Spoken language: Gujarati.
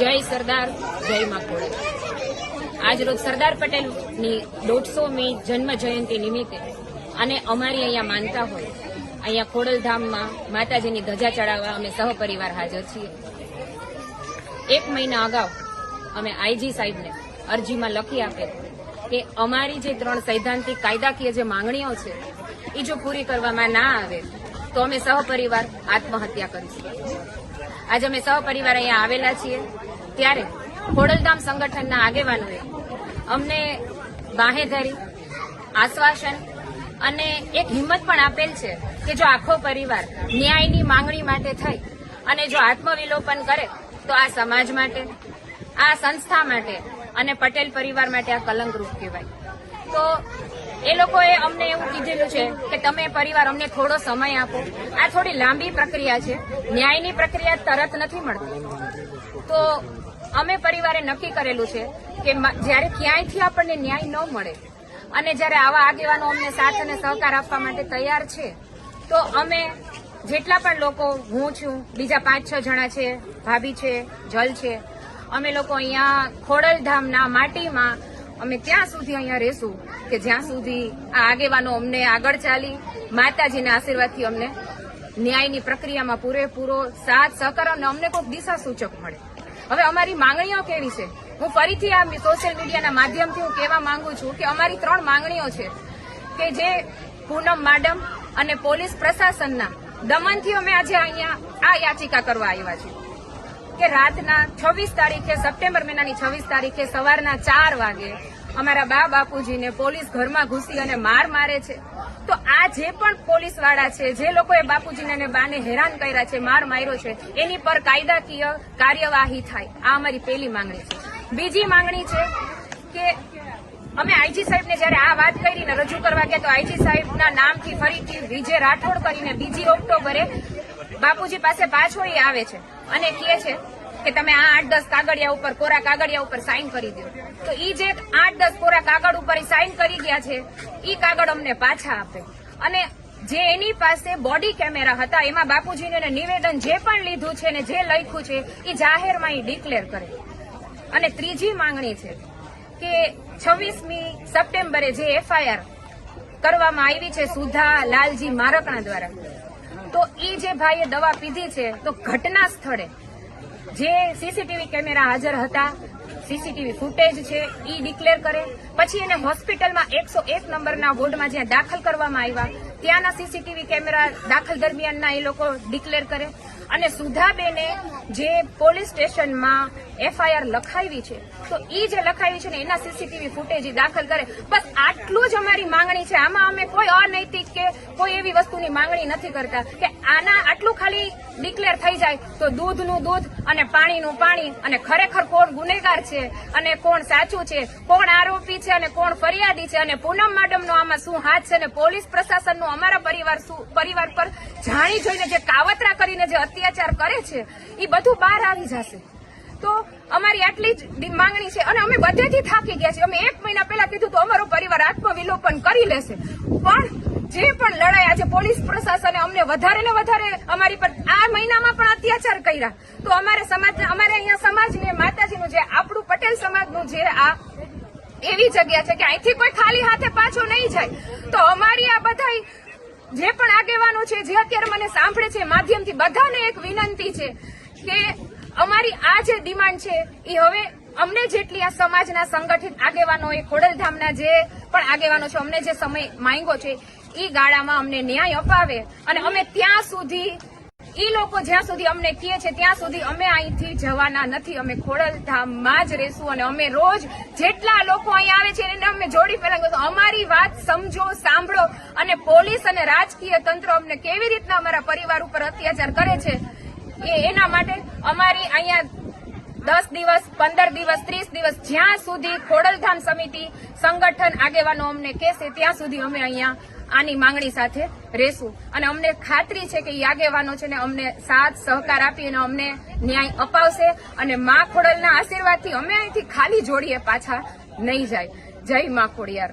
જય સરદાર, જય માકોડ આજરોજ સરદાર પટેલની દોઢસોમી જન્મ જયંતિ નિમિત્તે અને અમારી અહીંયા માનતા હોય, અહીંયા ખોડલધામમાં માતાજીની ધજા ચડાવવા અમે સહપરિવાર હાજર છીએ. એક મહિના અગાઉ અમે આઈજી સાહેબને અરજીમાં લખી આપેલ કે અમારી જે ત્રણ સૈદ્ધાંતિક કાયદાકીય જે માંગણીઓ છે એ જો પૂરી કરવામાં ના આવે તો અમે સહપરિવાર આત્મહત્યા કરીશું. આજે અમે સહપરિવાર અહીંયા આવેલા છીએ. ત્યારે ખોડલધામ સંગઠનના આગેવાનોએ અમને બાહેધરી આશ્વાસન અને એક હિંમત પણ આપેલ છે કે જો આખો પરિવાર ન્યાયની માંગણી માટે થઈ અને જો આત્મવિલોપન કરે તો આ સમાજ માટે, આ સંસ્થા માટે અને પટેલ પરિવાર માટે આ કલંકરૂપ કહેવાય. તો એ લોકોએ અમને એવું કીધેલું છે કે તમે પરિવાર અમને થોડો સમય આપો. આ થોડી લાંબી પ્રક્રિયા છે. ન્યાયની પ્રક્રિયા તરત નથી મળતી. તો અમે પરિવારે નક્કી કરેલું છે કે જ્યારે ક્યાંયથી આપણને ન્યાય ન મળે અને જ્યારે આવા આગેવાનો અમને સાથ અને સહકાર આપવા માટે તૈયાર છે, તો અમે જેટલા પણ લોકો, હું છું, બીજા પાંચ છ જણા છે, ભાભી છે, જલ છે, અમે લોકો અહીંયા ખોડલધામના માટીમાં અમે ત્યાં સુધી અહીંયા રહેશું કે જ્યાં સુધી આ આગેવાનો અમને આગળ ચાલી, માતાજીના આશીર્વાદથી અમને ન્યાયની પ્રક્રિયામાં પૂરેપૂરો સાથ સહકાર અને અમને કોઈક દિશા સૂચક મળે. હવે અમારી માંગણીઓ કેવી છે? હું ફરીથી આ સોશિયલ મીડિયાના માધ્યમથી હું કહેવા માંગુ છું કે અમારી ત્રણ માંગણીઓ છે કે જે પૂનમ માડમ અને પોલીસ પ્રશાસનના દમનથી અમે આજે અહીંયા આ યાચિકા કરવા આવ્યા છીએ. કે રાતના છવ્વીસ તારીખે સપ્ટેમ્બર મહિનાની છવ્વીસ તારીખે સવારના ચાર વાગે અમારા બા બાપુજીને પોલીસ ઘરમાં ઘૂસી અને માર મારે છે. તો આ જે પણ પોલીસવાળા છે, જે લોકોએ બાપુજીને અને બાને હેરાન કર્યા છે, માર માર્યો છે, એની પર કાયદાકીય કાર્યવાહી થાય. આ અમારી પહેલી માંગણી છે. બીજી માંગણી છે કે અમે આઈજી સાહેબને જયારે આ વાત કરીને રજૂ કરવા ગયા તો આઈજી સાહેબના નામથી ફરીથી વિજય રાઠોડ કરીને બીજી ઓક્ટોબરે બાપુજી પાસે પાછો એ આવે છે અને કહે છે કે તમે આ આઠ દસ કાગળિયા ઉપર, કોરા કાગળિયા ઉપર સાઇન કરી દો. તો ઈ જે આઠ દસ કોરા કાગળ ઉપર સાઇન કરી ગયા છે, ઈ કાગળ અમને પાછા આપે. અને જે એની પાસે બોડી કેમેરા હતા, એમાં બાપુજીને નિવેદન જે પણ લીધું છે ને જે લખ્યું છે એ જાહેરમાં એ ડિક્લેર કરે. અને ત્રીજી માંગણી છે કે છવ્વીસમી સપ્ટેમ્બરે જે એફઆઈઆર કરવામાં આવી છે સુધા લાલજી મારકણા દ્વારા, તો એ જે ભાઈએ દવા પીધી છે, તો ઘટના સ્થળે જે સીસીટીવી કેમેરા હાજર હતા, સીસીટીવી ફૂટેજ છે, ઈ ડિક્લેર કરે. પછી એને હોસ્પિટલમાં એકસો એક નંબરના વોર્ડમાં જ્યાં દાખલ કરવામાં આવ્યા, ત્યાંના સીસીટીવી કેમેરા દાખલ દરમિયાનના એ લોકો ડિક્લેર કરે. અને સુધાબેને જે પોલીસ સ્ટેશનમાં એફઆઈઆર લખાવી છે, તો ઈ જે લખાવી છે ને, એના સીસીટીવી ફૂટેજ દાખલ કરે. બસ આટલું જ અમારી માંગણી છે. આમાં અમે કોઈ અનૈતિક કે કોઈ એવી વસ્તુની માંગણી નથી કરતા કે આના આટલું ખાલી ડિક્લેર થઈ જાય તો દૂધનું દૂધ અને પાણીનું પાણી અને ખરેખર કોણ ગુનેગાર છે અને કોણ સાચું છે, કોણ આરોપી છે અને કોણ ફરિયાદી છે અને પૂનમ મેડમનો આમાં શું હાથ છે અને પોલીસ પ્રશાસનનો અમારા પરિવાર પરિવાર પર જાણી જોઈને જે કાવતરા કરીને જે અત્યાચાર કરે છે એ બધું બહાર આવી જશે. તો અમારી આટલી જ માંગણી છે અને અમે બધેથી થાકી ગયા છીએ. અમે એક મહિના પહેલા કીધું તો અમારો પરિવાર આત્મવિલોપન કરી લેશે. પણ જે પણ લડાઈ આજે પોલીસ પ્રશાસને અમને વધારે ને વધારે અમારી પર આ મહિનામાં પણ અત્યાચાર કર્યા. તો અમારે સમાજ અમારે અહીંયા સમાજને માતાજીનું જે આપણું પટેલ સમાજનું જે આ એવી જગ્યા છે કે અહીંથી કોઈ ખાલી હાથે પાછો નહીં જાય. તો અમારી આ બધા જે પણ આગેવાનો છે, જે અત્યારે મને સાંભળે છે, માધ્યમથી બધાને એક વિનંતી છે કે અમારી આ જે ડિમાન્ડ છે એ હવે અમને જેટલી આ સમાજના સંગઠિત આગેવાનો એ ખોડલધામના જે પણ આગેવાનો છે, અમને જે સમય માંગ્યો છે એ ગાળામાં અમને ન્યાય અપાવે. અને અમે ત્યાં સુધી એ લોકો જ્યાં સુધી અમને કહે છે, ત્યાં સુધી અમે અહીંથી જવાના નથી. અમે ખોડલધામમાં જ રહેશું અને અમે રોજ જેટલા લોકો અહીં આવે છે, એને અમે જોડી ફેલાવીશું અમારી વાત સમજો, સાંભળો અને પોલીસ અને રાજકીય તંત્ર અમને કેવી રીતના અમારા પરિવાર ઉપર અત્યાચાર કરે છે એ એના માટે અમારી અહીંયા દસ દિવસ, પંદર દિવસ, ત્રીસ દિવસ જ્યાં સુધી ખોડલધામ સમિતિ સંગઠન આગેવાનો અમને કહેશે, ત્યાં સુધી અમે અહીંયા આની માંગણી સાથે રહેશું. અને અમને ખાતરી છે કે એ આગેવાનો છે ને અમને સાથ, સહકાર આપી અને અમને ન્યાય અપાવશે અને મા ખોડલના આશીર્વાદથી અમે અહીંથી ખાલી જોડીએ પાછા નહીં જાય. જય મા ખોડિયાર.